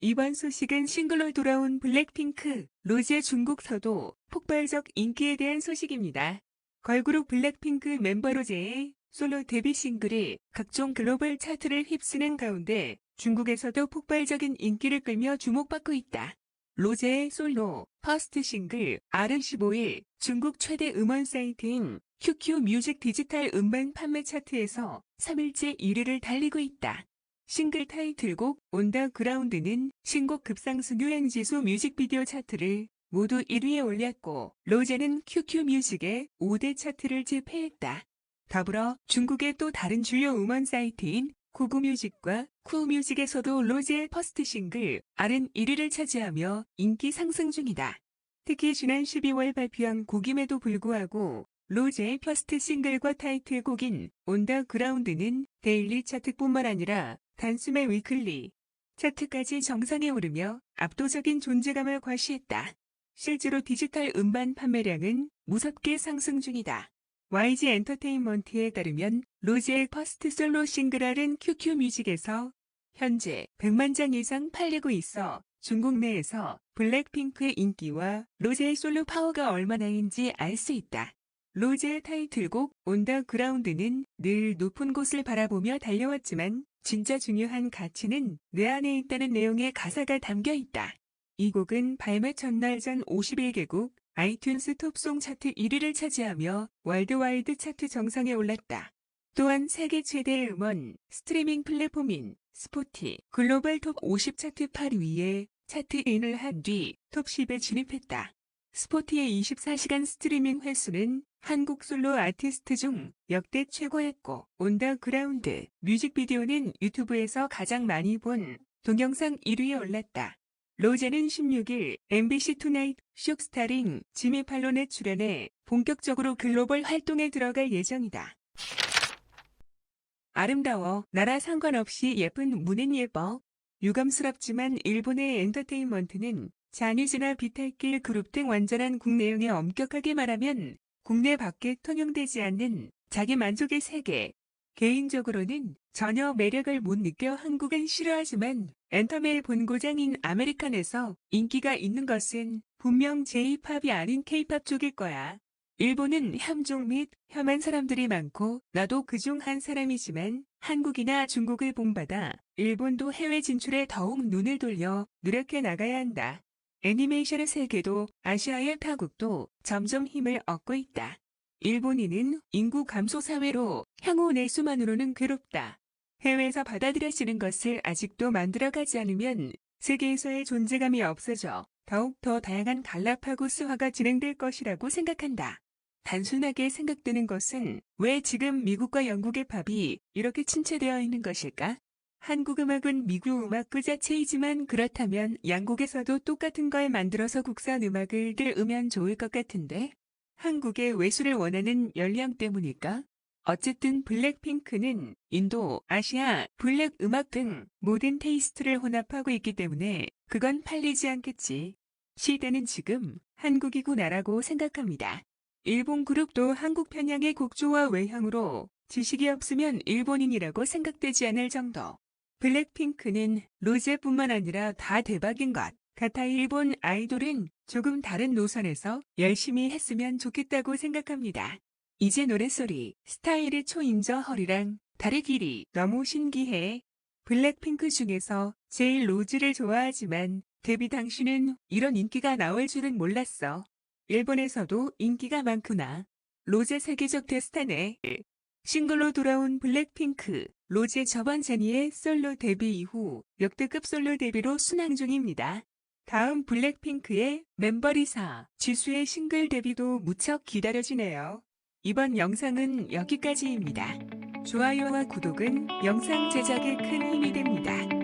이번 소식은 싱글로 돌아온 블랙핑크, 로제 중국서도 폭발적 인기에 대한 소식입니다. 걸그룹 블랙핑크 멤버 로제의 솔로 데뷔 싱글이 각종 글로벌 차트를 휩쓰는 가운데 중국에서도 폭발적인 인기를 끌며 주목받고 있다. 로제의 솔로 퍼스트 싱글 R15일 중국 최대 음원 사이트인 QQ 뮤직 디지털 음반 판매 차트에서 3일째 1위를 달리고 있다. 싱글 타이틀곡 온더 그라운드는 신곡 급상승 유행지수 뮤직비디오 차트를 모두 1위에 올렸고 로제는 QQ 뮤직의 5대 차트를 제패했다. 더불어 중국의 또 다른 주요 음원 사이트인 구구뮤직과 쿠뮤직에서도 로제의 퍼스트 싱글 R은 1위를 차지하며 인기 상승 중이다. 특히 지난 12월 발표한 곡임에도 불구하고 로제의 퍼스트 싱글과 타이틀곡인 온더 그라운드는 데일리 차트뿐만 아니라 단숨에 위클리 차트까지 정상에 오르며 압도적인 존재감을 과시했다. 실제로 디지털 음반 판매량은 무섭게 상승 중이다. YG 엔터테인먼트에 따르면 로제의 퍼스트 솔로 싱글 R은 QQ 뮤직에서 현재 100만 장 이상 팔리고 있어 중국 내에서 블랙핑크의 인기와 로제의 솔로 파워가 얼마나인지 알 수 있다. 로제의 타이틀곡 온더 그라운드는 늘 높은 곳을 바라보며 달려왔지만 진짜 중요한 가치는 내 안에 있다는 내용의 가사가 담겨 있다. 이 곡은 발매 첫날 전 51개국 아이튠스 톱송 차트 1위를 차지하며 월드와이드 차트 정상에 올랐다. 또한 세계 최대 음원 스트리밍 플랫폼인 스포티 글로벌 톱 50 차트 8위에 차트인을 한 뒤 톱 10에 진입했다. 스포티의 24시간 스트리밍 횟수는 한국 솔로 아티스트 중 역대 최고였고 온더 그라운드 뮤직비디오는 유튜브에서 가장 많이 본 동영상 1위에 올랐다. 로제는 16일 MBC 투나잇 쇼스타링 지미 팔론에 출연해 본격적으로 글로벌 활동에 들어갈 예정이다. 아름다워 나라 상관없이 예쁜 문은 예뻐 유감스럽지만 일본의 엔터테인먼트는 자니즈나 비탈길 그룹 등 완전한 국내용에 엄격하게 말하면 국내 밖에 통용되지 않는 자기 만족의 세계. 개인적으로는 전혀 매력을 못 느껴 한국은 싫어하지만 엔터메의 본고장인 아메리칸에서 인기가 있는 것은 분명 J-팝이 아닌 K-팝 쪽일 거야. 일본은 혐종 및 혐한 사람들이 많고 나도 그중 한 사람이지만 한국이나 중국을 본받아 일본도 해외 진출에 더욱 눈을 돌려 노력해 나가야 한다. 애니메이션의 세계도 아시아의 타국도 점점 힘을 얻고 있다. 일본인은 인구 감소 사회로 향후 내수만으로는 괴롭다. 해외에서 받아들여지는 것을 아직도 만들어가지 않으면 세계에서의 존재감이 없어져 더욱 더 다양한 수화가 진행될 것이라고 생각한다. 단순하게 생각되는 것은 왜 지금 미국과 영국의 팝이 이렇게 침체되어 있는 것일까? 한국 음악은 미국 음악 그 자체이지만 그렇다면 양국에서도 똑같은 걸 만들어서 국산 음악을 들으면 좋을 것 같은데 한국의 외수를 원하는 열량 때문일까? 어쨌든 블랙핑크는 인도, 아시아, 블랙 음악 등 모든 테이스트를 혼합하고 있기 때문에 그건 팔리지 않겠지. 시대는 지금 한국이구나라고 생각합니다. 일본 그룹도 한국 편향의 곡조와 외향으로 지식이 없으면 일본인이라고 생각되지 않을 정도. 블랙핑크는 로제뿐만 아니라 다 대박인 것 같아 일본 아이돌은 조금 다른 노선에서 열심히 했으면 좋겠다고 생각합니다. 이제 노랫소리, 스타일의 초인저 허리랑 다리 길이 너무 신기해. 블랙핑크 중에서 제일 로즈를 좋아하지만 데뷔 당시는 이런 인기가 나올 줄은 몰랐어. 일본에서도 인기가 많구나. 로제 세계적 대스타네. 싱글로 돌아온 블랙핑크, 로제 저번 제니의 솔로 데뷔 이후 역대급 솔로 데뷔로 순항 중입니다. 다음 블랙핑크의 멤버리사, 지수의 싱글 데뷔도 무척 기다려지네요. 이번 영상은 여기까지입니다. 좋아요와 구독은 영상 제작에 큰 힘이 됩니다.